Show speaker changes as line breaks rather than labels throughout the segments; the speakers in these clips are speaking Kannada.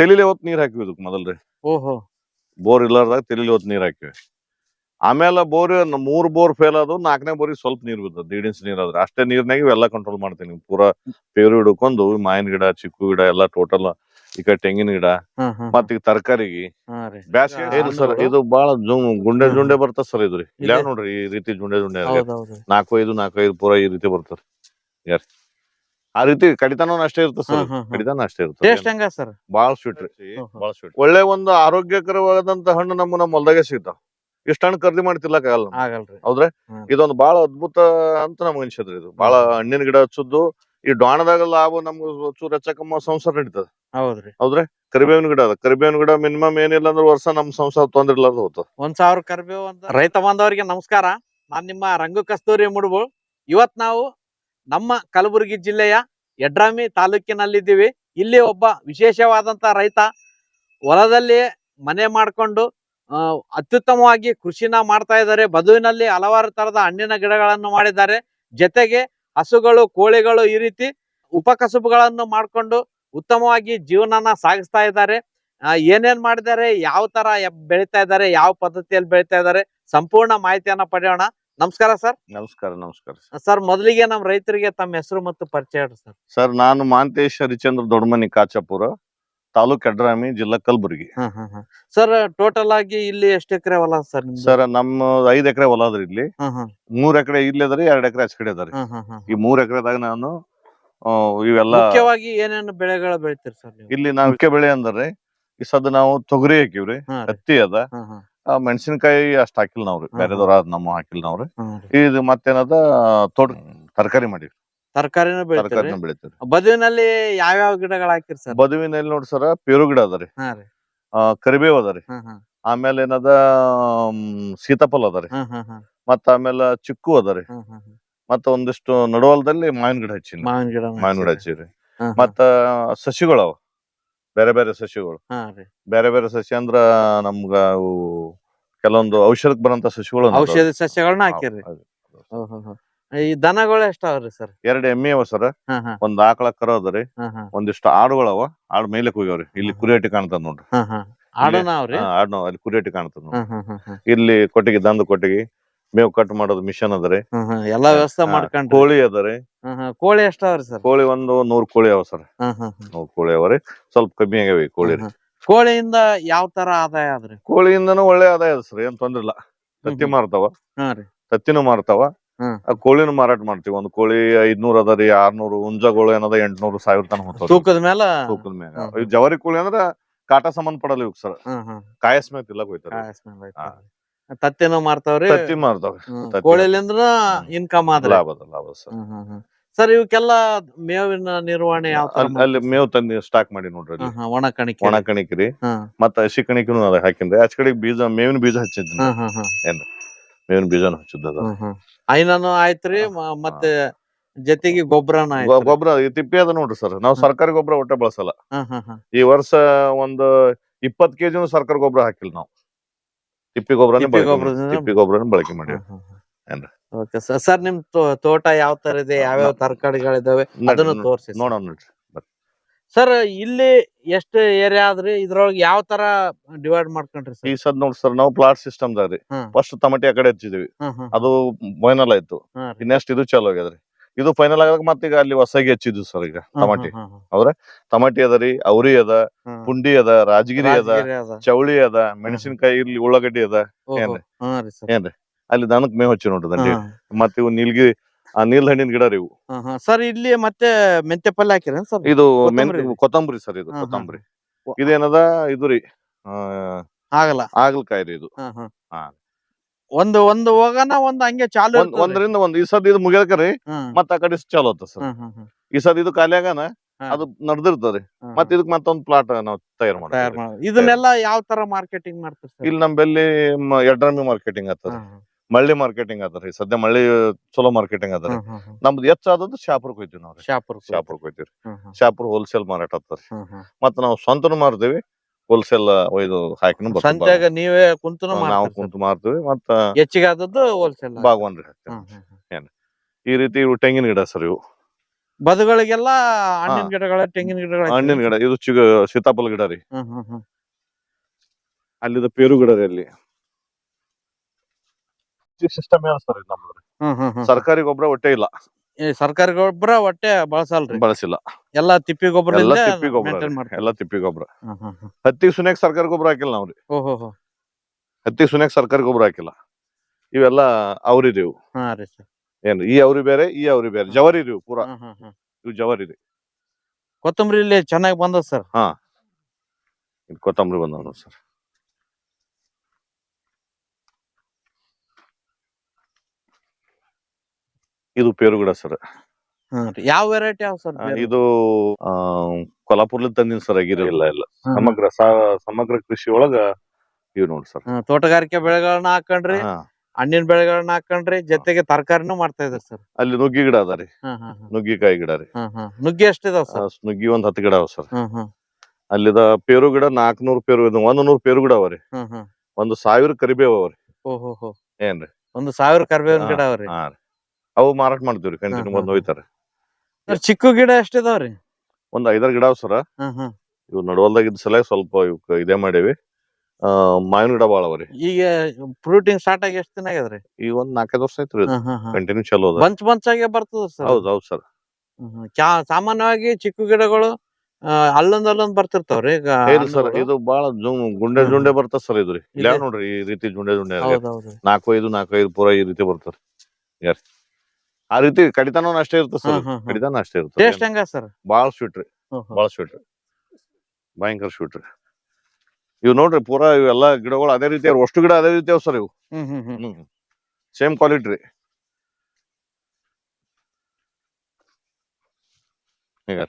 ತೆಲಿಲೆ ಹೊತ್ತು ನೀರ್ ಹಾಕಿವಿ ಇದಕ್ ಮೊದಲ್ರಿ.
ಓಹೋ.
ಬೋರ್ ಇಲ್ಲಾರ್ದಾಗ ತೆಲಿಲೆ ಹೊತ್ತು ನೀರ್ ಹಾಕಿವಿ. ಆಮೇಲೆ ಬೋರ್ ಮೂರ್ ಬೋರ್ ಫೇಲ್ ಆದ್ರು ನಾಲ್ಕನೇ ಬೋರಿ ಸ್ವಲ್ಪ ನೀರ್ ಬಿದ್ದದ ದೀಡ್ ಇಂಚ್ ನೀರ್ ಆದ್ರೆ ಅಷ್ಟೇ ನೀರ್ನಾಗ ಇವೆಲ್ಲ ಕಂಟ್ರೋಲ್ ಮಾಡ್ತೀನಿ. ಪೂರಾ ಪೇರು ಹಿಡ್ಕೊಂಡು ಮಾವಿನ ಗಿಡ ಚಿಕ್ಕು ಗಿಡ ಎಲ್ಲ ಟೋಟಲ್ ಈ ಕಡೆ ತೆಂಗಿನ ಗಿಡ ಮತ್ತ ಈಗ ತರಕಾರಿಗೆ. ಬ್ಯಾಸ್ಗೆ ಸರ್ ಇದು ಬಾಳ ಗುಂಡೆ ಜುಂಡೆ ಬರ್ತದ ಸರ್ ಇದು. ರೀ ಇಲ್ಲ ನೋಡ್ರಿ ಈ ರೀತಿ ಜುಂಡೆ ಜುಂಡೆ ನಾಲ್ಕು ಐದು ನಾಲ್ಕು ಐದು ಪೂರ ಈ ರೀತಿ ಬರ್ತಾರ ಯಾರ್? ಆ ರೀತಿ ಕಡಿತನೂ ಅಷ್ಟೇ ಇರ್ತದೆ ಸರ್.
ಕಡಿತನ ಹ್ಮ್ ಹ್ಮ್.
ಕಡಿತಾನ ಅಷ್ಟೇ
ಟೇಸ್ಟ್
ಇರ್ತದೆ
ಹೆಂಗ ಸರ್?
ಬಾಳ ಸ್ವೀಟ್ ರೀ.
ಹ್ಮ್ ಹ್ಮ್.
ಬಾಳ ಸ್ವೀಟ್ ಒಳ್ಳೆ ಒಂದು ಆರೋಗ್ಯಕರವಾದಂತ ಹಣ್ಣು ನಮ್ಮ ನಮ್ಮ ಹೊಲ್ದಾಗೆ ಸಿಗ್ತಾವ. ಇಷ್ಟ ಹಣ್ಣು ಖರೀದಿ ಮಾಡಿ ತಿನ್ನಕ್ ಆಗಲ್ಲ ನಮ್ಗೆ.
ಆಗಲ್ರಿ
ಹೌದ್ರಾ?
ಹ್ಮ್.
ಇದೊಂದು ಬಾಳ ಅದ್ಭುತ ಅಂತ ನಮ್ಗೆ ಅನ್ಸದ್ರಿ ಇದು. ಬಾಳ ಹಣ್ಣಿನ ಗಿಡ ಹಚ್ಚುದು ಈ ಡಾಣದಾಗ ಲಾಭ ನಮ್ಗೆ ಚೂರ್ ಹೆಚ್ಚಕಮ್ಮ ಸಂಸಾರ ನಡೀತದ.
ಹೌದ್ರಿ
ಹೌದ್ರೆ? ಕರಿಬೇವಿನ ಗಿಡ ಅದ. ಕರಿಬೇವಿನ ಗಿಡ ಮಿನಿಮಮ್ ಏನಿಲ್ಲ ಅಂದ್ರೆ ವರ್ಷ ನಮ್ ಸಂಸಾರ ತೊಂದ್ರೆ ಇರ್ಲಾರ್ದ ಹೋಗ್ತದೆ.
ಒಂದ್ ಸಾವಿರ ಕರಿಬೇವು ಅಂತ ರೈತ ಬಾಂಧವರಿಗೆ ನಮಸ್ಕಾರ. ನಾನ್ ನಿಮ್ಮ ರಂಗು ಕಸ್ತೂರಿ ಮುಡುಬು. ಇವತ್ ನಾವು ನಮ್ಮ ಕಲಬುರಗಿ ಜಿಲ್ಲೆಯ ಯಡ್ರಾಮಿ ತಾಲೂಕಿನಲ್ಲಿದ್ದೀವಿ. ಇಲ್ಲಿ ಒಬ್ಬ ವಿಶೇಷವಾದಂತ ರೈತ ಹೊಲದಲ್ಲಿ ಮನೆ ಮಾಡಿಕೊಂಡು ಅತ್ಯುತ್ತಮವಾಗಿ ಕೃಷಿನ ಮಾಡ್ತಾ ಇದ್ದಾರೆ. ಬದುವಿನಲ್ಲಿ ಹಲವಾರು ತರದ ಹಣ್ಣಿನ ಗಿಡಗಳನ್ನು ಮಾಡಿದ್ದಾರೆ. ಜೊತೆಗೆ ಹಸುಗಳು, ಕೋಳಿಗಳು ಈ ರೀತಿ ಉಪಕಸುಬುಗಳನ್ನು ಮಾಡಿಕೊಂಡು ಉತ್ತಮವಾಗಿ ಜೀವನನ ಸಾಗಿಸ್ತಾ ಇದ್ದಾರೆ. ಏನೇನು ಮಾಡಿದ್ದಾರೆ, ಯಾವ ತರ ಬೆಳಿತಾ ಇದ್ದಾರೆ, ಯಾವ ಪದ್ಧತಿಯಲ್ಲಿ ಬೆಳಿತಾ ಇದ್ದಾರೆ, ಸಂಪೂರ್ಣ ಮಾಹಿತಿಯನ್ನ ಪಡೆಯೋಣ. ನಮಸ್ಕಾರ ಸರ್.
ನಮಸ್ಕಾರ ನಮಸ್ಕಾರ
ಸರ್. ಮೊದಲಿಗೆ ನಮ್ಮ ರೈತರಿಗೆ ತಮ್ಮ ಹೆಸರು ಮತ್ತು ಪರಿಚಯ ಸರ್.
ಸರ್ ನಾನು ಮಾಂತೇಶ್ ಹರಿಚಂದ್ರ ದೊಡ್ಡಮನಿ ಕಾಚಾಪುರ ತಾಲೂಕ್ ಅಡ್ರಾಮಿ ಜಿಲ್ಲಾ ಕಲಬುರಗಿ.
ಸರ್ ಟೋಟಲ್ ಆಗಿ ಇಲ್ಲಿ ಎಷ್ಟು ಎಕರೆ ಹೊಲ ಸರ್?
ಸರ್ ನಮ್ಮ ಐದ್ ಎಕರೆ ಹೊಲ ಅದ್ರಿ ಇಲ್ಲಿ. ಮೂರ್ ಎಕರೆ ಇಲ್ಲಿ ಅದ್ರಿ ಎರಡ್ ಎಕರೆ ಆಚೆ ಕಡೆ ಅದಾರಿ. ಈ ಮೂರ್ ಎಕರೆದಾಗ ನಾನು ಇವೆಲ್ಲ
ಮುಖ್ಯವಾಗಿ ಏನೇನು ಬೆಳೆಗಳು ಬೆಳಿತೀರಿ ಸರ್
ಇಲ್ಲಿ ನಾವು ಮುಖ್ಯ ಬೆಳೆ ಅಂದ್ರೆ. ಈ ಸದ್ ನಾವು ತೊಗರಿ ಹಾಕಿವ್ರಿ ಹತ್ತಿ ಅದ. ಮೆಣಸಿನಕಾಯಿ ಅಷ್ಟ ಹಾಕಿಲ್ಲ ನಾವ್ರಿ
ಬೇರೆ
ಬೇರೆದವ್ರ ನಮ್ಮ ಹಾಕಿಲ್ಲ ನಾವ್ರಿ ಇದ್ ಮತ್ತೇನದ ತೋಟ ತರಕಾರಿ ಮಾಡಿವಿ
ತರಕಾರಿನ ಬೆಳಿತೀರಿ
ತರಕಾರಿನ ಬೆಳಿತೀವಿ
ಬದುವಿನಲ್ಲಿ ಯಾವ್ಯಾವ ಗಿಡಗಳು ಹಾಕಿರಿ ಸರ್?
ಬದುವಿನಲ್ಲಿ ನೋಡ್ರಿ ಸರ್ ಪೇರು ಗಿಡ ಅದರಿ
ಹಾ ರೀ.
ಆ, ಕರಿಬೇವ್ ಅದರಿ ಆಮೇಲೆ ಏನದ ಮ್, ಸೀತಾಫಲ ಅದರಿ ಮತ್ತ ಆಮೇಲೆ ಚಿಕ್ಕು ಅದರಿ. ಮತ್ತ ಒಂದಿಷ್ಟು ನಡುವಲ್ದಲ್ಲಿ ಮಾವಿನ ಗಿಡ ಹಚ್ಚಿನಿ.
ಮಾವಿನ ಗಿಡ
ಮಾವಿನ ಗಿಡ ಹಚ್ಚಿರಿ. ಮತ್ತ ಸಸಿಗಳು ಅವ ಬೇರೆ ಬೇರೆ ಸಸಿಗಳು.
ಹಾ ರೀ.
ಬೇರೆ ಬೇರೆ ಸಸಿ ಅಂದ್ರ ನಮ್ಗ ಅವು ಕೆಲವೊಂದು ಔಷಧಕ್ ಬರಂತ ಸಸಿಗಳು ಅದಾವ.
ಔಷಧಿ ಸಸ್ಯಗಳನ್ನ ಹಾಕಿರಿ.
ಹೌದ್.
ಓಹ್ ಹೋ ಹೋ. ಈ ದನಗಳು ಎಷ್ಟಾವ್ರಿ ಸರ್?
ಎರಡು ಎಮ್ಮೆ ಅವ ಸರ್.
ಹಾ ಹಾ.
ಒಂದ್ ಆಕಳ ಕರ ಅದರಿ
ಹಾ ಹಾ.
ಒಂದಿಷ್ಟು ಆಡುಗಳವ ಆಡ್ ಮೇಲೆ ಹೋಗ್ಯಾವ್ರಿ ಇಲ್ಲಿ
ಕುರಿಯಟ್ಟಿ
ಕುರಿಯಟಿ ಕಾಣ್ತದ ನೋಡ್ರಿ.
ಹಾ ಹಾ. ಆಡನ ಅವ್ರಿ
ಹಾ, ಆಡ್ ಅಲ್ಲಿ ಕುರಿಯಟ್ಟಿ ಕಾಣ್ತದ ನೋಡ್ರಿ. ಇಲ್ಲಿ ಕೊಟ್ಟಿಗೆ ದಂದು ಕೊಟ್ಟಿಗೆ. ಮೇವ್ ಕಟ್ ಮಾಡೋದು ಮಿಷನ್ ಅದರಿ
ಹ್ಮ್ ಹ್ಮ್. ಎಲ್ಲಾ ವ್ಯವಸ್ಥೆ
ಹಾ,
ಮಾಡ್ಕೊಂಡ್ರಿ.
ಕೋಳಿ ಅದರಿ
ಹ್ಮ್ ಹ್ಮ್. ಕೋಳಿ ಎಷ್ಟಾವ್ರಿ ಸರ್?
ಕೋಳಿ ಒಂದು ನೂರ್ ಕೋಳಿ ಅವ ಸರ್.
ಹ್ಮ್ ಹ್ಮ್ ಹ್ಮ್.
ನೂರ್ ಕೋಳಿ ಅವರಿ ಸ್ವಲ್ಪ ಕಮ್ಮಿ ಆಗ್ಯಾವ ಈ ಕೋಳಿ
ಹ್ಮ್ ಹ್ಮ್. ಕೋಳಿಯಿಂದ ಯಾವ ತರ ಆದಾಯ ಆದ್ರಿ
ಕೋಳಿಯಿಂದನೂ ಒಳ್ಳೆ ಆದಾಯ ಅದ ಸರ್ ಏನ್ ತೊಂದ್ರೆ ಇಲ್ಲ. ತತ್ತಿ
ಹ್ಮ್.
ಮಾರ್ತಾವ.
ಹಾ ರೀ.
ತತ್ತಿನೂ ಮಾರ್ತಾವ.
ಹ್ಮ್.
ಆ ಕೋಳಿನೂ ಮಾರಾಟ ಮಾಡ್ತೀವಿ. ಒಂದ್ ಕೋಳಿ ಐದ್ನೂರ್ ಅದರಿ ಆರ್ನೂರು ಹುಂಜಗಳು ಏನದ ಎಂಟ್ನೂರು ಸಾವಿರ ತನ ಹೋಗ್ತಾವ
ತೂಕದ ಮೇಲೆ
ತೂಕದ ಮೇಲೆ
ಹ್ಮ್.
ಇವ್ ಜವಾರಿ ಕೋಳಿ ಅಂದ್ರ ಕಾಟ ಸಂಬಂಧ ಪಡಲ್ಲ ಇವ್ ಸರ್.
ಹ್ಮ್ ಹ್ಮ್.
ಕಾಯಸ್ ಮ್ಯಾಗ ತಿಲ್ಲಕ್ ಹೋಯ್ತಾರ.
ತತ್ತಿನೂ ಮಾರ್ತಾವ್ರಿ
ತತ್ತಿ ಮಾರ್ತಾವ
ಹ್ಮ್.
ತತ್ತಿ.
ಕೋಳಿಲಿಂದ್ರ. ಇನ್ಕಮ್ ಆದ್ರೆ.
ಲಾಭ ಅದ ಲಾಭ ಸರ್.
ಹ್ಮ್ ಹ್ಮ್ ಹ್ಮ್. ಸರ್ ಇವಕ್ಕೆಲ್ಲ ಮೇವಿನ ನಿರ್ವಹಣೆ ಯಾವ ತರ
ಅಲ್ಲಿ- ಅಲ್ಲಿ ಮೇವ್ ತಂದಿ ಸ್ಟಾಕ್ ಮಾಡಿ ನೋಡ್ರಿ ಅಲ್ಲಿ.
ಒಣ ಕಣಿಕೆ.
ಒಣ ಕಣಿಕ್ರಿ. ಮತ್ತ ಹಸಿ ಕಣಿಕನು ಅದ ಹಾಕಿನ್ರಿ ಆಚ ಕಡೆ ಬೀಜ ಮೇವಿನ ಬೀಜ ಹಚ್ಚಿದ್
ಹ್ಮ್
ಮೇವಿನ ಬೀಜನ ಹಚ್ಚಿದ್ದದ
ಹ್ಮ್ ಹ್ಮ್. ಐನನು ಆಯ್ತ್ರಿ ಮ- ಮತ್ತೆ ಜೊತೆಗೆ ಗೊಬ್ಬರನ
ಗೊಬ್ಬರ
ಆಯ್ತು
ಈ ತಿಪ್ಪಿ ಅದ ನೋಡ್ರಿ ಸರ್. ನಾವು. ಸರ್ಕಾರಿ ಗೊಬ್ಬರ ಒಟ್ಟೆ ಬಳಸಲ್ಲ. ಈ ವರ್ಷ ಒಂದು ಇಪ್ಪತ್ ಕೆಜಿನೂ ಸರ್ಕಾರಿ ಗೊಬ್ಬರ ಹಾಕಿಲ್ಲ ನಾವು. ತಿಪ್ಪಿ ಗೊಬ್ಬರನೇ
ತಿಪ್ಪಿ
ಗೊಬ್ಬರ
ಗೊಬ್ರದಿಂದ
ತಿಪ್ಪಿ ಗೊಬ್ಬರನೇ ಬಳಕೆ ಮಾಡಿ. ಏನ್ರಿ?
ಓಕೆ ಸರ್ ಸರ್ ನಿಮ್ ತೋ- ತೋಟ ಯಾವ ತರ ಇದೆ ಯಾವ್ಯಾವ ತರಕಾರಿಗಳಿದಾವೆ ಅದನ್ನು ತೋರಿಸಿ
ನೋಡೋಣ ನೋಡ್ರಿ
ಸರ್ ಇಲ್ಲಿ ಎಷ್ಟು ಏರಿಯಾ ಆದ್ರಿ? ಇದ್ರೊಳಗೆ ಯಾವ ತರ ಡಿವೈಡ್ ಮಾಡ್ಕೊಂಡ್ರಿ
ಈ
ಸರ್
ಸದ್ ನೋಡ್ರಿ ಸರ್ ನಾವು ಪ್ಲಾಟ್ ಸಿಸ್ಟಮ್. ಫಸ್ಟ್ ತಮಟಿ ಆ ಕಡೆ ಹಚ್ಚಿದ್ವಿ. ಅದು ಮೈನಲ್ ಆಯ್ತು.
ಇನ್ನೆಷ್ಟು ರೀ.
ನೆಕ್ಸ್ಟ್ ಇದು ಚಾಲು ಆಗ್ಯದ್ರಿ? ಇದು ಫೈನಲ್ ಆಗ ಮತ್ತೆ ಈಗ ಅಲ್ಲಿ ಹೊಸಗಿ ಹಚ್ಚಿದ್ವಿ ಸರ್ ಈಗ
ತಮಾಟಿ.
ಟಮಾಟಿ
ತಮಾಟಿ ಹ್ಮ್.
ಟಮಾಟಿ ಅದರಿ ಅವ್ರಿ ಅದ ಪುಂಡಿ ಅದ ರಾಜಗಿರಿ ಅದ ಚೌಳಿ ಅದ ಮೆಣಸಿನಕಾಯಿ ಇರ್ಲಿ ಉಳ್ಳಾಗಡ್ಡಿ ಅದ. ಏನ್ರಿ? ಏನ್ರಿ? ಅಲ್ಲಿ ದನಕ್ ಮೇವ್ ಹಚ್ಚಿ ನೋಡ್ರಿ ಮತ್ತ ಇವು ನೀಲ್ಗಿ ಆ ನೀಲ್ ಹಣ್ಣಿನ ಗಿಡ ರೀ ಇವು.
ಸರ್ ಇಲ್ಲಿ ಮತ್ತೆ ಮೆಂತೆ ಪಲ್ಯ ಹಾಕಿರ ಸರ್
ಇದು
ಕೊತ್ತಂಬರಿ. ರೀ?
ಸರ್ ಇದು. ಕೊತ್ತಂಬರಿ. ಇದೇನದ ಇದು ರೀ
ಆಗಲ್ಲ
ಹಾಗಲಕಾಯಿ ರೀ ಇದು. ಹಾ.
ಒಂದು ಒಂದು ಹೋಗನ ಒಂದ್ ಹಂಗೆ ಚಾಲು
ಒಂದ್
ಒಂದು
ಒಂದರಿಂದ ಒಂದ್. ಈ ಸದ್ ಇದು ಮುಗಿಯಕರಿ. ಮತ್ತ ಆ ಕಡೆ ಚಾಲು ಆತ ಸರ್. ಈ ಸದ್ ಇದು ಖಾಲಿ ಆಗನ
ಹಾ.
ಅದು ನಡ್ದಿರ್ತದ್ರಿ. ಮತ್ತ ಇದಕ್ ಮತ್ತೊಂದ್ ಪ್ಲಾಟ್ ನಾವು ತಯಾರು ಮಾಡ್ತೀವಿ
ಮಾಡ್- ಇದನ್ನೆಲ್ಲ ಯಾವ ತರ ಮಾರ್ಕೆಟಿಂಗ್ ಮಾಡ್ತಾರೆ ಸರ್?
ಇಲ್ಲಿ ನಮ್ಮಲ್ಲಿ ಎಡ್ರಮಿ ಮಾರ್ಕೆಟಿಂಗ್ ಆತದ. ಮಳ್ಳಿ ಮಾರ್ಕೆಟಿಂಗ್ ಆತದ್ರಿ ಸದ್ಯ ಮಳ್ಳಿ ಚಲೋ ಮಾರ್ಕೆಟಿಂಗ್ ಆತದ್ರಿ
ಹ್ಮ್.
ನಮ್ದು ಹೆಚ್ಚಾದದ್ದು ಶಾಪುರ್ಕ್ ಹೋಯ್ತಿವಿ ನಾವು
ಶಾಪುರ್
ಶಾಪುರ್ಕ್ ಹೋಯ್ತಿವ್ರಿ. ಶಾಪುರ್ ಹೋಲ್ಸೇಲ್ ಮಾರಾಟ
ಹ್ಮ್.
ಮತ್ತ ನಾವು ಸ್ವಂತನು ಮಾರ್ತೀವಿ ಹೋಲ್ಸೇಲ್ ಒಯ್ದು ಹಾಕಿನೂ
ಸಂತ್ಯಾಗ ನೀವೇ ಕುಂತು
ನಾವು ಕುಂತು ಮಾರ್ತೀವಿ ಮತ್ತ
ಹೆಚ್ಚಿಗೆ ಆದದ್ದು ಹೋಲ್ಸೇಲ್
ಬಾಗವಾನ್ರಿ ಹಾಕ್ತೀವಿ. ಈ ರೀತಿ ಇವು ತೆಂಗಿನ ಗಿಡ ಸರ್ ಇವು.
ಬದುಗಳಿಗೆಲ್ಲ ಹಣ್ಣಿನ ಗಿಡಗಳ ತೆಂಗಿನ ಗಿಡಗಳ
ಹಣ್ಣಿನ ಗಿಡ ಇದು ಚಿಗ ಸೀತಾಫಲ ಗಿಡ ರೀ.
ಹ್ಮ್ ಹ್ಮ್ ಹ್ಮ್.
ಅಲ್ಲಿದ ಪೇರು ಗಿಡ ರೀ ಅಲ್ಲಿ. ಸಿಸ್ಟಮ್ ಸರ್
ಹ್ಮ್ ಹ್ಮ್.
ಸರ್ಕಾರಿ ಗೊಬ್ಬರ ಒಟ್ಟೆ ಇಲ್ಲ.
ಸರ್ಕಾರಿ ಗೊಬ್ಬರ ಒಟ್ಟೆ ಬಳಸಲ್ರಿ.
ಬಳಸಿಲ್ಲ.
ಎಲ್ಲಾ ತಿಪ್ಪಿ
ಎಲ್ಲ
ಗೊಬ್ಬರದಿಂದ
ತಿಪ್ಪಿ ಗೊಬ್ಬರ
ಎಲ್ಲಾ
ಎಲ್ಲ ತಿಪ್ಪಿ ಗೊಬ್ಬರ. ಹತ್ತಿಗೆ ಸುನ್ಯಾಕ್ ಸರ್ಕಾರಿ ಗೊಬ್ಬರ ಹಾಕಿಲ್ಲ ನಾವ್ರಿ.
ಓಹೋ ಸುನೇಕ್
ಹತ್ತಿಗೆ ಸುನ್ಯಾಕ್ ಸರ್ಕಾರಿ ಗೊಬ್ಬರ ಹಾಕಿಲ್ಲ. ಇವೆಲ್ಲ ಅವ್ರಿ ರೀ ಏನು
ಹಾ ರೀ ಸರ್.
ಏನ್ ಈ ಅವ್ರಿ ಬೇರೆ ಈ ಅವ್ರಿ ಬೇರೆ. ಜವರಿ ರೀ ಪೂರ. ಇವು ಜವರಿ ರೀ.
ಕೊತ್ತಂಬರಿ ಇಲ್ಲಿ ಚೆನ್ನಾಗಿ ಬಂದದ ಸರ್.
ಹಾ. ಕೊತ್ತಂಬರಿ ಬಂದ ಸರ್. ಇದು ಪೇರು ಗಿಡ ಸರ್
ಯಾವ ವೆರೈಟಿ ಯಾವ ಸರ್
ಇದು ಆ, ಕೊಲ್ಹಾಪುರ್ಲಿಂದ ತಂದಿನ ಸರ್ ಆಗಿರಿ ಇಲ್ಲ ಇಲ್ಲ. ಸಮಗ್ರ ಸಾ- ಸಮಗ್ರ ಕೃಷಿ ಒಳಗ ಇವ್ ನೋಡಿ ಸರ್.
ತೋಟಗಾರಿಕೆ ಬೆಳೆಗಳನ್ನ ಹಾಕೊಂಡ್ರಿ
ಹಾ.
ಹಣ್ಣಿನ ಬೆಳೆಗಳನ್ನ ಹಾಕೊಂಡ್ರಿ ಜೊತೆಗೆ ತರಕಾರಿನೂ ಮಾಡ್ತಾ ಇದ್ರಿ ಸರ್.
ಅಲ್ಲಿ ನುಗ್ಗಿ ಗಿಡ ಅದ ರೀ. ನುಗ್ಗಿಕಾಯಿ ಗಿಡ ರೀ.
ನುಗ್ಗಿ ಎಷ್ಟಿದಾವ
ಆ,
ಸರ್
ನುಗ್ಗಿ ಒಂದ್ ಹತ್ತು ಗಿಡ ಅವ ಸರ್.
ಹ್ಮ್ ಹ್ಮ್.
ಅಲ್ಲಿದ ಪೇರು ಗಿಡ ನಾಲ್ಕನೂರು ಪೇರು ಇದು ಒಂದ್ ನೂರು ಪೇರು ಗಿಡ ಅವ ರೀ.
ಹ್ಮ್ ಹ್ಮ್.
ಒಂದು ಸಾವಿರ ಕರಿಬೇವು ಅವ ರೀ.
ಹೋ
ಏನ್ರಿ?
ಒಂದು ಸಾವಿರ ಕರಿಬೇವ್
ಹಾ,
ಗಿಡ ಅವ್ರಿ
ಹಾ ರೀ. ಅವು ಮಾರಾಟ ಮಾಡ್ತೀವ್ರಿ ಕಂಟಿನ್ಯೂ ಬಂದು. ಹೋಯ್ತಾರ.
ಚಿಕ್ಕು ಗಿಡ ಎಷ್ಟಿದಾವ್ರಿ?
ಒಂದ್ ಐದಾರು ಗಿಡ ಸರ. ಇವ್ ನಡವಲ್ದಾಗ ಇದ್ದ ಸಲ ಸ್ವಲ್ಪ ಇವ್ ಇದೇ ಮಾಡೇವಿ. ಆ ಮಾವಿನ ಗಿಡ ಬಾಳ ಅವ್ರಿ
ಈಗ ಫ್ರೂಟಿಂಗ್ ಸ್ಟಾರ್ಟ್ ಆಗಿ ಎಷ್ಟು ದಿನ ಆಗ್ಯದ್ರಿ?
ಈಗ ಒಂದ್ ನಾಲ್ಕೈದು ವರ್ಷ
ಐತ್ರಿ
ಕಂಟಿನ್ಯೂ ಚಲೋ ಅದ.
ಬಂಚ್ ಬಂಚ್ ಆಗಿ ಬರ್ತದ ಸರ್
ಹೌದ್ ಹೌದ್ ಸರ್.
ಸಾಮಾನ್ಯವಾಗಿ ಚಿಕ್ಕು ಗಿಡಗಳು ಅಲ್ಲೊಂದ್ ಅಲ್ಲೊಂದ್ ಬರ್ತಿರ್ತಾವ್ರಿ ಈಗ
ಸರ್ ಇದು ಬಾಳ ಗುಂಡೆ ಜುಂಡೆ ಬರ್ತದ ಸರ್
ಇದ್ರಿ.
ಇಲ್ಲ ನೋಡ್ರಿ ಈ ರೀತಿ ಜುಂಡೆ ಜುಂಡೆ ನಾಲ್ಕು ಐದು ನಾಲ್ಕು ಐದು ಪೂರ ಈ ರೀತಿ ಬರ್ತಾರ ಯಾರ್? ಆ ರೀತಿ ಕಡಿತನೂ ಅಷ್ಟೇ ಇರ್ತದೆ ಸರ್.
ಹ್ಮ್ ಹ್ಮ್ ಹ್ಮ್.
ಕಡಿತಾನ ಅಷ್ಟೇ
ಟೇಸ್ಟ್
ಇರ್ತದೆ
ಹೆಂಗ ಸರ್?
ಬಾಳ ಸ್ವೀಟ್ ರೀ. ಬಾಳ ಸ್ವೀಟ್ ರೀ. ಭಯಂಕರ ಸ್ವೀಟ್ ರೀ. ಇವ್ ನೋಡ್ರಿ ಪೂರಾ ಇವೆಲ್ಲ ಗಿಡಗಳು ಅದೇ ರೀತಿ ಅವ್ರು ಅಷ್ಟು ಗಿಡ ಅದೇ ರೀತಿ ಅವ್ ಸರ್ ಇವು.
ಹ್ಮ್ ಹ್ಮ್ ಹ್ಮ್.
ಹ್ಮ್. ಸೇಮ್ ಕ್ವಾಲಿಟಿ ರೀ. ಈಗ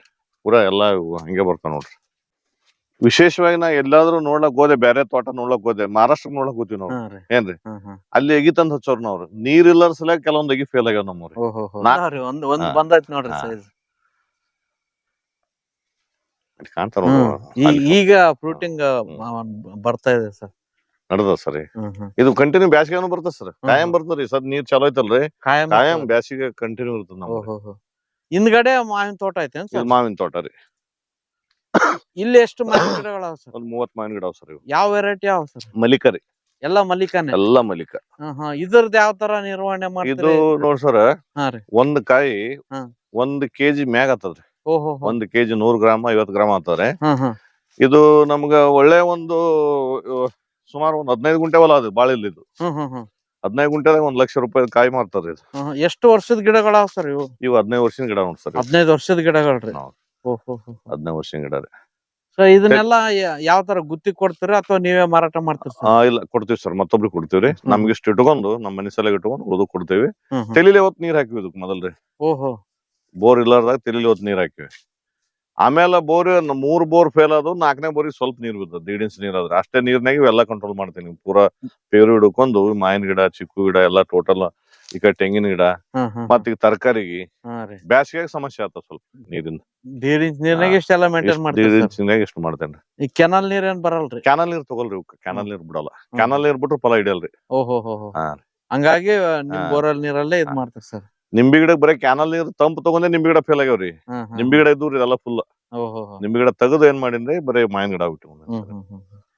ಪೂರಾ ಎಲ್ಲಾ ಇವು ಹಂಗೆ ಬರ್ತಾವ ನೋಡ್ರಿ. ವಿಶೇಷವಾಗಿ ನಾ ಎಲ್ಲಾದ್ರೂ ನೋಡ್ಲಕ್ ಹೋದೆ ಬೇರೆ ತೋಟ ನೋಡ್ಲಕ್ ಹೋದೆ ಮಹಾರಾಷ್ಟ್ರ ನೋಡ್ಲಕ್ ಹೋಗ್ತೀವಿ ನಾವು. ಏನ್ರಿ? ಅಲ್ಲಿ ಎಗಿ ತಂದ್ ಹಚ್ಚೋರ್ ನಾವ್ರು. ನೀರ್ ಇಲ್ಲರ ಸಲ ಕೆಲವೊಂದ್ ಎಗಿ ಫೇಲ್ ಆಗ್ಯಾವ ನಮ್ಮವ್ರಿ.
ಬಂದೈತ್ ನೋಡ್ರಿ ಸೈಜ್
ಕಾಣ್ತಾರ
ಈಗ ಫ್ರೂಟಿಂಗ್ ಬರ್ತಾ ಇದೆ ಸರ್.
ನಡದ ಸರ್ ಇದು ಕಂಟಿನ್ಯೂ ಬ್ಯಾಸಿಗೆನು ಬರ್ತದ ಸರ್. ಕಾಯಂ. ಬರ್ತದ್ರಿ. ಸದ್ ನೀರ್ ಚಲೋ ಐತಲ್ರಿ?
ಕಾಯಂ
ಬ್ಯಾಸಿಗೆ ಕಂಟಿನ್ಯೂ ಇರ್ತದ
ಹಿಂದ್ಗಡೆ ಮಾವಿನ ತೋಟ ಐತೆ
ಮಾವಿನ ತೋಟ ರೀ.
ಇಲ್ಲಿ ಎಷ್ಟು ಮಾವಿನ ಗಿಡಗಳಾವ ಸರ್?
ಒಂದ್ ಮೂವತ್ ಮಾವಿನ ಗಿಡ ಅವ್ ಸರ್ ಇವು.
ಯಾವ ವೆರೈಟಿ ಯಾವ ಸರ್?
ಮಲ್ಲಿಕರಿ.
ಎಲ್ಲ ಮಲ್ಲಿಕಾನೆ?
ಎಲ್ಲಾ ಮಲಿಕ
ಹ್ಮ್ ಇದ್ರದ್ ಯಾವ ತರ ನಿರ್ವಹಣೆ
ಇದು
ಮಾಡ್ತೀರಿ
ನೋಡ್ ಸರ್
ಹಾ ರೀ.
ಒಂದ್ ಕಾಯಿ
ಹಾ.
ಒಂದ್ ಕೆಜಿ ಮ್ಯಾಗ ಆತದ್ರಿ
ಓಹೋ ಹೋ.
ಒಂದ್ ಕೆಜಿ ನೂರ್ ಗ್ರಾಮ್ ಐವತ್ ಗ್ರಾಮ್
ಆತದ್ರಿ
ಇದು ನಮ್ಗ ಒಳ್ಳೆ ಒಂದು ಸುಮಾರು ಒಂದ್ ಹದಿನೈದು ಗುಂಟೆ ಹೊಲ ಅದು ಬಾಳ ಇಲ್ಲ ಇದು.
ಹ್ಮ್ ಹ್ಮ್ ಹ್ಮ್
ಹದಿನೈದು ಗುಂಟೆದಾಗ ಒಂದ್ ಲಕ್ಷ ರೂಪಾಯಿ ಕಾಯಿ ಮಾರ್ತಾರ್ರಿ ಇದು
ಹ್ಮ್ ಹ್ಮ್. ಎಷ್ಟು ವರ್ಷದ ಗಿಡಗಳಾವ ಸರ್ ಇವು?
ಇವು ಹದಿನೈದು ವರ್ಷದ ಗಿಡ ನೋಡ್ ಸರ್
ಹದಿನೈದು ವರ್ಷದ ಗಿಡಗಳ್ರಿ
ಹೌದು.
ಓಹೋ ಹೋ
ಹದಿನೈದು ವರ್ಷ ಗಿಡ ರೀ
ಸೊ ಇದನ್ನೆಲ್ಲ ಯಾವ ತರ ಗುತ್ತಿ ಕೊಡ್ತೀರಾ ಅಥವಾ ನೀವೇ ಮಾರಾಟ ಮಾಡ್ತೀರಿ
ಆ ಇಲ್ಲ ಕೊಡ್ತೀವಿ ಸರ್. ಮತ್ತೊಬ್ರಿಗೆ ಕೊಡ್ತೀವ್ರಿ.
ಹ್ಮ್.
ನಮ್ಗೆ ಇಷ್ಟು ಇಟ್ಕೊಂಡು ನಮ್ಮ ಮನೆ ಸಲ ಇಟ್ಕೊಂಡು ಉಳ್ದು ಕೊಡ್ತೀವಿ.
ಹ್ಮ್ ಹ್ಮ್.
ತೆಲಿಲೆ ಹೊತ್ತು ನೀರ್ ಹಾಕಿವಿ ಇದಕ್ ಮೊದಲ್ರಿ.
ಓಹೋ.
ಬೋರ್ ಇಲ್ಲಾರ್ದಾಗ ತೆಲಿಲೆ ಹೊತ್ತು ನೀರ್ ಹಾಕಿವಿ. ಆಮೇಲೆ ಬೋರ್ ಮೂರ್ ಬೋರ್ ಫೇಲ್ ಆದವು. ನಾಲ್ಕನೇ ಬೋರಿಗೆ ಸ್ವಲ್ಪ ನೀರ್ ಬಿದ್ದದ. ದೀಡ್ ಇಂಚ್ ನೀರ್ ಆದ್ರೆ. ಅಷ್ಟೇ ನೀರ್ನಾಗ ಇವೆಲ್ಲ ಕಂಟ್ರೋಲ್ ಮಾಡ್ತೀನಿ ಪೂರಾ ಪೇರು ಹಿಡ್ಕೊಂಡು ಮಾವಿನ ಗಿಡ ಚಿಕ್ಕು ಗಿಡ ಎಲ್ಲ ಟೋಟಲ್ ಈ ಕಡೆ ತೆಂಗಿನ ಗಿಡ ಮತ್ತ ಈಗ ತರಕಾರಿಗೆ ಬ್ಯಾಸಿಗೆ ಸಮಸ್ಯೆ ಆತ ಸ್ವಲ್ಪ ನೀರಿನ
ದೇಡ್ ಇಂಚ್ ನೀರ್ನಾಗ ಇಷ್ಟೆಲ್ಲ ಮೇಂಟೈನ್ ಸರ್?
ಇಂಚಿನಾಗ ಇಷ್ಟು ಮಾಡ್ತೇನ್ರಿ
ಈ ಕೆನಲ್ ನೀರ್ ಏನ್ ಬರಲ್ರಿ?
ಕ್ಯಾನಲ್ ನೀರ್ ತಗೊಳ್ರಿ ಕ್ಯಾನಲ್ ನೀರ್ ಬಿಡಲ್ಲ. ಕ್ಯಾನಲ್ ನೀರ್ ಬಿಟ್ರು ಫಲ ಹಿಡಿಯಲ್ರಿ.
ಓಹೋ ಹೋ ಹೋ
ಹಾ.
ಹಂಗಾಗಿ ನಿಮ್ ಬೋರಲ್ ನೀರಲ್ಲೇ ಇದ್. ಮಾಡ್ತೀರಿ ಸರ್.
ನಿಂಬಿ ಗಿಡಕ್ ಬರೀ ಕ್ಯಾನಲ್ ನೀರ್ ತಂಪು ತಗೊಂಡೆ ನಿಂಬಿ ಗಿಡ ಫೇಲ್ ಆಗ್ಯಾವ್ರಿ. ನಿಂಬಿ ಗಿಡ ಇದ್ದು ಎಲ್ಲಾ ಫುಲ್
ಓಹೋ.
ನಿಂಬಿ ಗಿಡ ತೆಗೆದು ಏನ್ ಮಾಡಿನ್ರಿ? ಬರೀ ಮಾವಿನ ಗಿಡ ಆಗ್ಬಿಟ್ಟು.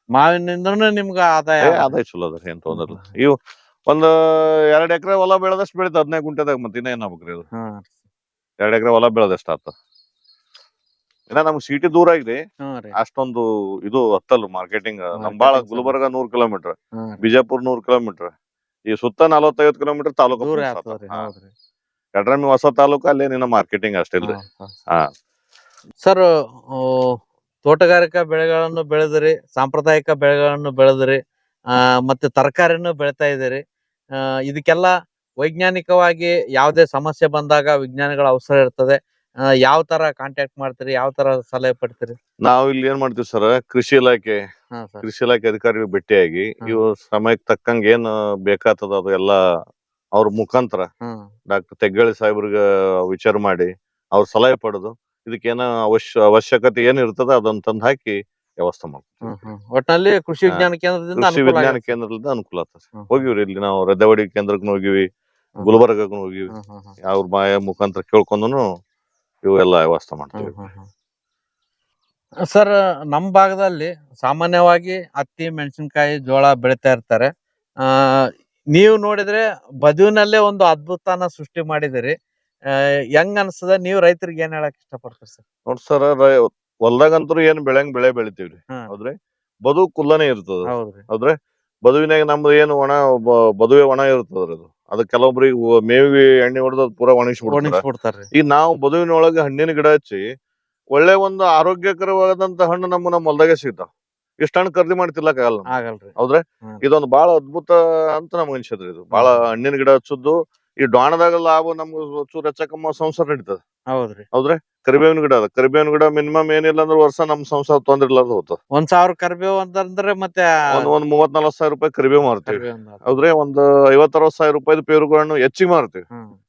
ಮಾವಿನಿಂದನೂ ನಿಮ್ಗ ಆದಾಯ
ಆದಾಯ ಚಲೋ ಅದ ಏನ್ ತೊಂದ್ರಲ್ಲ ಇವು ಒಂದ್ ಎರಡ್ ಎಕರೆ ಹೊಲ ಬೆಳೆದಷ್ಟು ಬೆಳಿತ ಹದಿನೈದು ಗುಂಟೆದಾಗ ಮತ್ತೆ ಇನ್ನ ಏನ್ ಆಗ್ಬೇಕ್ರಿ ಅದು? ಎರಡ್ ಎಕರೆ ಹೊಲ ಬೆಳೆದಷ್ಟ ಆತ. ಇನ್ನ ನಮ್ಗ್ ಸಿಟಿ ದೂರ ಆಗಿದೆ
ಹ್ಮ್ ರೀ.
ಅಷ್ಟೊಂದು ಇದು ಹತ್ತಲ್ ಮಾರ್ಕೆಟಿಂಗ್ ನಮ್
Marketing
ಬಾಳ
ಸರಿ.
ಗುಲ್ಬರ್ಗ ನೂರ್ ಕಿಲೋಮೀಟರ್
ರೀ.
ಬಿಜಾಪುರ್ ನೂರ್ ಕಿಲೋಮೀಟರ್ ಈ ಸುತ್ತ ನಲವತ್ತೈವತ್ತು ಕಿಲೋಮೀಟರ್ ತಾಲೂಕು
ದೂರ ಆಗ್ತದ್ರಿ ಹೌದ್ರಿ.
ಕಡ್ರಮಿ ಹೊಸ ತಾಲೂಕು ಅಲ್ಲೇ ನಿನ್ನ ಮಾರ್ಕೆಟಿಂಗ್ ಅಷ್ಟಿಲ್ಲ ಹಾ.
ಸರ್. ತೋಟಗಾರಿಕಾ ಬೆಳೆಗಳನ್ನು ಬೆಳೆದ್ರಿ ಸಾಂಪ್ರದಾಯಿಕ ಬೆಳೆಗಳನ್ನು ಬೆಳೆದ್ರಿ ಆ ಮತ್ತೆ ತರಕಾರಿನೂ ಬೆಳಿತಾ ಇದ್ದೀರಿ. ಆ ಇದಕ್ಕೆಲ್ಲ ವೈಜ್ಞಾನಿಕವಾಗಿ ಯಾವುದೇ ಸಮಸ್ಯೆ ಬಂದಾಗ ವಿಜ್ಞಾನಿಗಳ ಅವಸರ ಇರ್ತದೆ. ಯಾವ ತರ ಕಾಂಟ್ಯಾಕ್ಟ್ ಮಾಡ್ತೀರಿ? ಯಾವ ತರ ಸಲಹೆ ಪಡ್ತೀರಿ?
ನಾವು ಇಲ್ಲಿ ಏನ್ ಮಾಡ್ತೀವಿ ಸರ್ ಕೃಷಿ ಇಲಾಖೆ ಕೃಷಿ ಇಲಾಖೆ ಅಧಿಕಾರಿ ಭೇಟಿಯಾಗಿ. ಇವು ಸಮಯಕ್ಕೆ ತಕ್ಕಂಗೆ ಏನ್ ಬೇಕಾಗ್ತದ ಅದು ಎಲ್ಲ ಅವ್ರ ಮುಖಾಂತರ ಡಾಕ್ಟರ್ ತೆಗ್ಗಳಿ ಸಾಹೇಬ್ರಿಗ ವಿಚಾರ ಮಾಡಿ ಅವ್ರ ಸಲಹೆ ಪಡೆದು ಇದಕ್ಕೇನ ಅವಶ್ಯ ಅವಶ್ಯಕತೆ ಏನ್ ಇರ್ತದ ಅದನ್ನ ತಂದ್ ಹಾಕಿ ವ್ಯವಸ್ಥೆ ಮಾಡ್ತೀವಿ
ಒಟ್ಟಿನಲ್ಲಿ ಕೃಷಿ ವಿಜ್ಞಾನ ಕೇಂದ್ರದಿಂದ
ಕೃಷಿ
ಅನುಕೂಲ
ವಿಜ್ಞಾನ ಕೇಂದ್ರದಿಂದ ಅನುಕೂಲ ಆಗ್ತದೆ.
ಹ್ಮ್.
ಹೋಗಿವ್ರಿ ಇಲ್ಲಿ ನಾವು ರದ್ದವಡಿ ಕೇಂದ್ರಕ್ಕೆ ಹೋಗಿವಿ ಗುಲ್ಬರ್ಗಕ್ಕೆ ಹೋಗಿವಿ.
ಹ್ಮ್ ಹ್ಮ್ ಹ್ಮ್.
ಅವ್ರ ಮಾಯ ಮುಖಾಂತರ ಕೇಳ್ಕೊಂಡನು ಇವೆಲ್ಲ ವ್ಯವಸ್ಥೆ ಮಾಡ್ತೀವಿ.
ಸರ್ ನಮ್ಮ ಭಾಗದಲ್ಲಿ ಸಾಮಾನ್ಯವಾಗಿ ಹತ್ತಿ ಮೆಣಸಿನಕಾಯಿ ಜೋಳ ಬೆಳಿತಾ ಇರ್ತಾರೆ. ಆ ನೀವು ನೋಡಿದ್ರೆ ಬದುವಿನಲ್ಲೇ ಒಂದು ಅದ್ಭುತನ ಸೃಷ್ಟಿ ಮಾಡಿದಿರಿ ಆ, ಹೆಂಗ್ ಅನ್ಸದ ನೀವು ರೈತರಿಗೆ ಏನ್ ಹೇಳಕ್ ಇಷ್ಟಪಡ್ತೀರಿ ಸರ್?
ನೋಡ್ ಸರ್ ಹೊಲ್ದಾಗಂತೂ ಏನ್ ಬೆಳೆಂಗ್ ಬೆಳೆ ಬೆಳಿತೀವ್ರಿ
ಹ್ಮ್.
ಹೌದ್ರಿ? ಬದು ಕುಲ್ಲನೆ ಇರ್ತದ
ಹೌದ್ರಿ.
ಹೌದ್ರೆ? ಬದುವಿನಾಗ ನಮ್ದು ಏನು ಒಣ ಬ- ಬದುವೆ ಒಣ ಇರ್ತದ್ರಿ ಅದು. ಅದು ಕೆಲವೊಬ್ರಿಗೆ ಮೇವಿ ಎಣ್ಣೆ ಹೊಡೆದ್ ಪೂರ ಒಣಗಿಸ್ಬಿಡ್ತಾರೆ
ಒಣಗಿಸ್ಬಿಡ್ತಾರ್ರಿ
ಈಗ ನಾವು ಬದುವಿನೊಳಗೆ ಹಣ್ಣಿನ ಗಿಡ ಹಚ್ಚಿ ಒಳ್ಳೆ ಒಂದು ಆರೋಗ್ಯಕರವಾದಂತ ಹಣ್ಣು ನಮ್ಮ ನಮ್ಮ ಹೊಲ್ದಾಗೆ ಸಿಗ್ತಾವ. ಇಷ್ಟ ಹಣ್ಣು ಖರೀದಿ ಮಾಡಿ ನಮ್ಗೆ.
ಆಗಲ್ರಿ.
ಹೌದ್ರೆ?
ಹ್ಮ್.
ಇದೊಂದು ಬಹಳ ಅದ್ಭುತ ಅಂತ ನಮ್ಗೆ ಅನ್ಸದ್ರಿ ಇದು. ಬಹಳ ಹಣ್ಣಿನ ಗಿಡ ಹಚ್ಚುದು ಈ ಡಾಣದಾಗ ಲಾಭ ನಮ್ಗ ಚೂರ ಹೆಚ್ಚಕಮ್ಮ ಸಂಸಾರ ನಡೀತದ.
ಹೌದ್ರಿ.
ಹೌದ್ರಿ? ಕರಿಬೇವಿನ ಗಿಡ ಅದ. ಕರಿಬೇವಿನ ಗಿಡ ಮಿನಿಮಮ್ ಏನಿಲ್ಲ ಅಂದ್ರೆ ವರ್ಷ ನಮ್ ಸಂಸಾರ ತೊಂದ್ರೆ ಇರ್ಲಾರ್ದು ಹೋಗ್ತದ.
ಒಂದ್ ಸಾವಿರ ಕರಿಬೇವು ಅಂತಂದ್ರೆ ಮತ್ತೆ
ಒಂದ್ ಒಂದ್ ಮೂವತ್ ನಲ್ವತ್ ಸಾವಿರ ರೂಪಾಯಿ ಕರಿಬೇವು ಮಾರ್ತೀವಿ. ಹೌದ್ರಿ? ಒಂದ್ ಐವತ್ ಅರವತ್ ಸಾವಿರ ರೂಪಾಯಿ ಪೇರುಗಳನ್ನು ಹೆಚ್ಚಿಗೆ ಮಾರ್ತೀವಿ.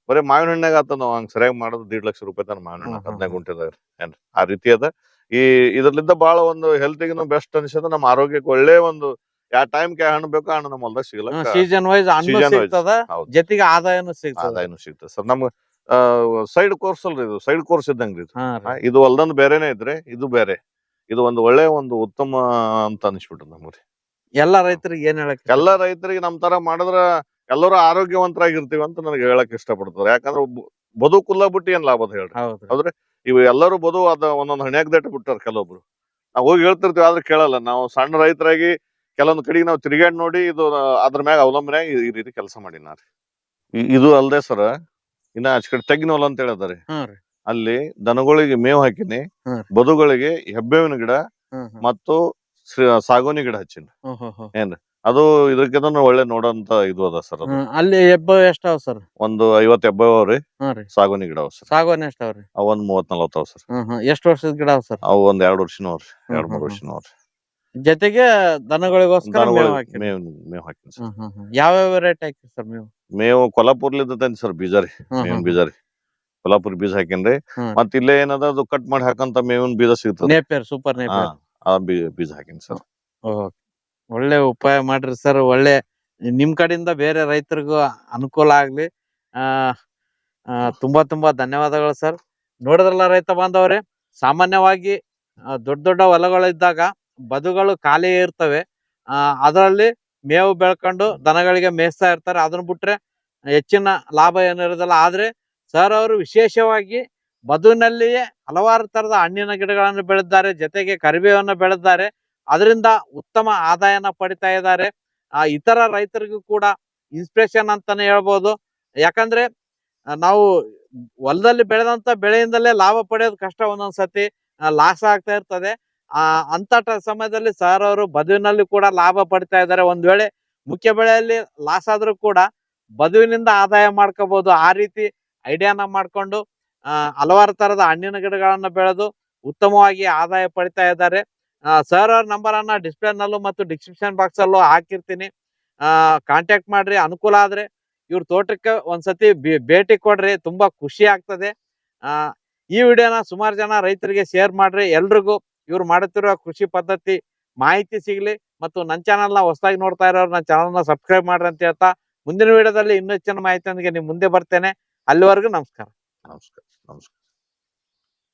ಬರೀ ಮಾವಿನ ಹಣ್ಣಾಗ ಆತ ನಾವು ಹಂಗ್ ಸರಿಯಾಗಿ ಮಾಡೋದು ದೀಡ್ ಲಕ್ಷ ರೂಪಾಯಿ ತನ ಮಾವಿನ ಹಣ್ಣು ಹದಿನೈದು
ಹ್ಮ್.
ಗುಂಟೆದಾಗ ಏನ್ರಿ? ಆ ರೀತಿ ಅದ. ಈ ಇದ್ರಲಿಂದ ಬಹಳ ಒಂದು ಹೆಲ್ತಿಗೂ ಬೆಸ್ಟ್ ಅನ್ಸದ ನಮ್ಮ ಆರೋಗ್ಯಕ್ಕೆ ಒಳ್ಳೆ ಒಂದು ಯಾವ ಟೈಮ್ ಹಣ್ಣು ಬೇಕೋ ಹಣ್ಣು ನಮ್ಮ ಹೊಲದಾಗ ಸಿಗಲ್ಲ
ಸೀಸನ್ ವೈಸ್ ಹಣ್ಣು
season wise.
ಸಿಗ್ತದ
ಹೌದು.
ಜೊತೆಗೆ ಆದಾಯನು ಸಿಗ್ತದ.
ಆದಾಯನು ಸಿಗ್ತದೆ. ಸರ್ ನಮ್ಗೆ ಸೈಡ್ ಕೋರ್ಸ್ ಅಲ್ರಿ ಇದು ಸೈಡ್ ಕೋರ್ಸ್ ಇದ್ದಂಗ್ರಿ ಇದು.
ಹಾ.
ಇದು ಹೊಲ್ದಂದ್ ಬೇರೆನೆ ಇದ್ರೆ ಇದು ಬೇರೆ. ಇದು ಒಂದು ಒಳ್ಳೆ ಒಂದು ಉತ್ತಮ ಅಂತ ಅನ್ಸ್ಬಿಟ್ಟು ನಮ್ಗೆ
ಎಲ್ಲಾ ರೈತರಿಗೆ ಏನ್ ಹೇಳಕ್
ಎಲ್ಲ ರೈತರಿಗೆ ನಮ್ ತರ ಮಾಡಿದ್ರ ಎಲ್ಲರೂ ಆರೋಗ್ಯವಂತರಾಗಿರ್ತೀವಿ ಅಂತ ನನಗೆ ಹೇಳಕ್ ಇಷ್ಟಪಡ್ತಾರೆ ಯಾಕಂದ್ರೆ ಬ- ಬದುಕುಲ್ಲ ಬಿಟ್ಟು ಏನ್ ಲಾಭ ಅದ ಹೇಳ್ರಿ?
ಹೌದ್ರಿ.
ಇವ್ ಇವು ಎಲ್ಲರೂ ಬದು ಅದ ಒಂದೊಂದ್ ಹಣ್ಯಾಗ್ ದಟ್ಟ ಬಿಟ್ಟಾರ ಕೆಲವೊಬ್ರು. ನಾವು ಹೋಗಿ ಹೇಳ್ತಿರ್ತೀವಿ ಆದ್ರೆ ಕೇಳಲ್ಲ. ನಾವು ಸಣ್ಣ ರೈತರಾಗಿ ಕೆಲವೊಂದ್ ಕಡೆಗೆ ನಾವು ತಿರುಗಾಡ್ ನೋಡಿ ಇದು ಅದ್ರ ಮ್ಯಾಗ ಅವಲಂಬನೆ ಈ ರೀತಿ ಕೆಲಸ ಮಾಡಿನ ಇದು ಅಲ್ದೆ ಸರ ಇನ್ನ ಆಚ ಕಡೆ ತೆಗ್ನೋಲ್ ಹೊಲ ಅಂತ ಹೇಳಿದಾರೆ ಅಲ್ಲಿ ದನಗಳಿಗೆ ಮೇವು ಹಾಕಿನಿ ಬದುಗಳಿಗೆ ಹೆಬ್ಬೇವಿನ ಗಿಡ. ಮತ್ತು ಸಾಗೋನಿ ಗಿಡ ಹಚ್ಚಿನ.
ಏನ್ರಿ.
ಅದು ಇದಕ್ಕಿಂತ ಒಳ್ಳೆ ನೋಡಂತ ಇದು ಅದ ಸರ್
ಅಲ್ಲಿ ಹೆಬ್ಬ ಎಷ್ಟಾವ ಸರ್?
ಒಂದು ಐವತ್ ಎಬ್ಬವ್ ಅವ್ರಿ ಸಾಗೋನಿ ಗಿಡ ಅವ ಸರ್.
ಸಾಗೋನಿ ಎಷ್ಟಾವ್ರಿ
ಅವ್ ಒಂದ್ ಮೂವತ್ ನಲ್ವತ್ ಅವ ಸರ್.
ಎಷ್ಟು ವರ್ಷದ ಗಿಡ ಅವ್ ಸರ್?
ಅವ್ ಒಂದ್ ಎರಡ್ ವರ್ಷನವ್ರಿ ಎರಡ್ ಮೂರ್
ಹ್ಮ್
ವರ್ಷನೂ ಅವ್ರಿ
ಜೊತೆಗೆ ದನಗಳಿಗೋಸ್ಕರ ಮೇವ್ ಹಾಕಿ
ಮೇವ್ ಮೇವ್ ಹಾಕಿನಿ ಸರ್.
ಹ್ಮ್ ಹ್ಮ್ ಹ್ಮ್. ಯಾವ್ಯಾವ ಹಾಕಿ ಸರ್ ಮೇವು?
ಮೇವು ಕೊಲ್ಲಾಪುರ್ಲಿದ್ದ ತಂದಿ ಸರ್ ಬೀಜ ರೀ
ಹ್ಮ್
ಮೇವಿನ
ಹ್ಮ್.
ಬೀಜ ರೀ ಕೊಲ್ಲಾಪುರ್ ಬೀಜ ಹಾಕಿನ್ರಿ.
ಹ್ಮ್.
ಮತ್ ಇಲ್ಲೇ ಏನದ ಅದು ಕಟ್ ಮಾಡಿ ಹಾಕಂತ ಮೇವಿನ ಬೀಜ ಸಿಗ್ತದ.
ನೇಪಿಯರ್ ಸೂಪರ್
ಹಾ
ನೇಪಿಯರ್.
ಆ ಬೀ- ಬೀಜ ಹಾಕಿನಿ ಸರ್.
ಒಳ್ಳೆ ಉಪಾಯ ಮಾಡ್ರಿ ಸರ್. ಒಳ್ಳೆ ನಿಮ್ ಕಡೆಯಿಂದ ಬೇರೆ ರೈತರಿಗೂ ಅನುಕೂಲ ಆಗ್ಲಿ. ಆ ಆ, ತುಂಬಾ ತುಂಬಾ ಧನ್ಯವಾದಗಳು ಸರ್. ನೋಡಿದ್ರಲ್ಲ ರೈತ ಬಾಂಧವರೇ ಸಾಮಾನ್ಯವಾಗಿ ಆ, ದೊಡ್ಡ ದೊಡ್ಡ ಹೊಲಗಳಿದ್ದಾಗ ಬದುಗಳು ಖಾಲಿ ಇರ್ತವೆ. ಅದರಲ್ಲಿ ಮೇವು ಬೆಳ್ಕೊಂಡು ದನಗಳಿಗೆ ಮೇಯಿಸ್ತಾ ಇರ್ತಾರೆ. ಅದನ್ನ ಬಿಟ್ರೆ ಹೆಚ್ಚಿನ ಲಾಭ ಏನಿರೋದಿಲ್ಲ ಆದ್ರೆ ಸರ್ ಅವರು ವಿಶೇಷವಾಗಿ ಬದುವಿನಲ್ಲಿಯೇ ಹಲವಾರು ತರದ ಹಣ್ಣಿನ ಗಿಡಗಳನ್ನು ಬೆಳೆದಿದ್ದಾರೆ. ಜೊತೆಗೆ ಕರಿಬೇವನ್ನು ಬೆಳೆದಿದ್ದಾರೆ. ಅದರಿಂದ ಉತ್ತಮ ಆದಾಯನ ಪಡಿತಾ ಇದ್ದಾರೆ. ಆ, ಇತರ ರೈತರಿಗೂ ಕೂಡ ಇನ್ಸ್ಪಿರೇಷನ್ ಅಂತಾನೆ ಹೇಳ್ಬೋದು. ಯಾಕಂದ್ರೆ ನಾವು ಹೊಲದಲ್ಲಿ ಬೆಳೆದಂತ ಬೆಳೆಯಿಂದಲೇ ಲಾಭ ಪಡೆಯೋದು ಕಷ್ಟ ಒಂದೊಂದ್ಸತಿ ಲಾಸ್ ಆಗ್ತಾ ಇರ್ತದೆ. ಆ ಅಂತ ಸಮಯದಲ್ಲಿ ಸರ್ ಅವರು ಬದುವಿನಲ್ಲಿ ಕೂಡ ಲಾಭ ಪಡಿತಾ ಇದ್ದಾರೆ. ಒಂದ್ ವೇಳೆ ಮುಖ್ಯ ಬೆಳೆಯಲ್ಲಿ ಲಾಸ್ ಆದ್ರೂ ಕೂಡ ಬದುವಿನಿಂದ ಆದಾಯ ಮಾಡ್ಕೋಬಹುದು ಆ ರೀತಿ ಐಡಿಯಾನ ಮಾಡ್ಕೊಂಡು ಹಲವಾರು ತರದ ಹಣ್ಣಿನ ಗಿಡಗಳನ್ನ ಬೆಳೆದು ಉತ್ತಮವಾಗಿ ಆದಾಯ ಪಡಿತಾ ಇದ್ದಾರೆ. ಸರ್ ಅವ್ರ ನಂಬರ್ ಅನ್ನ ಡಿಸ್ಪ್ಲೇ ನಲ್ಲೂ ಮತ್ತು ಡಿಸ್ಕ್ರಿಪ್ಷನ್ ಬಾಕ್ಸ್ ಅಲ್ಲೂ ಹಾಕಿರ್ತೀನಿ. ಕಾಂಟ್ಯಾಕ್ಟ್ ಮಾಡ್ರಿ. ಅನುಕೂಲ ಆದ್ರೆ ಇವ್ರ ತೋಟಕ್ಕೆ ಒಂದ್ಸತಿ ಭೇಟಿ ಕೊಡ್ರಿ. ತುಂಬಾ ಖುಷಿ ಆಗ್ತದೆ. ಈ ವಿಡಿಯೋನ ಸುಮಾರು ಜನ ರೈತರಿಗೆ ಶೇರ್ ಮಾಡ್ರಿ. ಎಲ್ರಿಗೂ ಇವ್ರು ಮಾಡುತ್ತಿರುವ ಕೃಷಿ ಪದ್ಧತಿ ಮಾಹಿತಿ ಸಿಗಲಿ ಮತ್ತು ನನ್ನ ಚಾನಲ್ನ ಹೊಸದಾಗಿ ನೋಡ್ತಾ ಇರೋರು ನನ್ನ ಚಾನಲ್ನ ಸಬ್ಸ್ಕ್ರೈಬ್ ಮಾಡ್ರಿ ಅಂತ ಹೇಳ್ತಾ ಮುಂದಿನ ವಿಡಿಯೋದಲ್ಲಿ ಇನ್ನೂ ಹೆಚ್ಚಿನ ಮಾಹಿತಿಯೊಂದಿಗೆ ನಿಮ್ಮ ಮುಂದೆ ಬರ್ತೇನೆ. ಅಲ್ಲಿವರೆಗೂ ನಮಸ್ಕಾರ.
ನಮಸ್ಕಾರ ನಮಸ್ಕಾರ.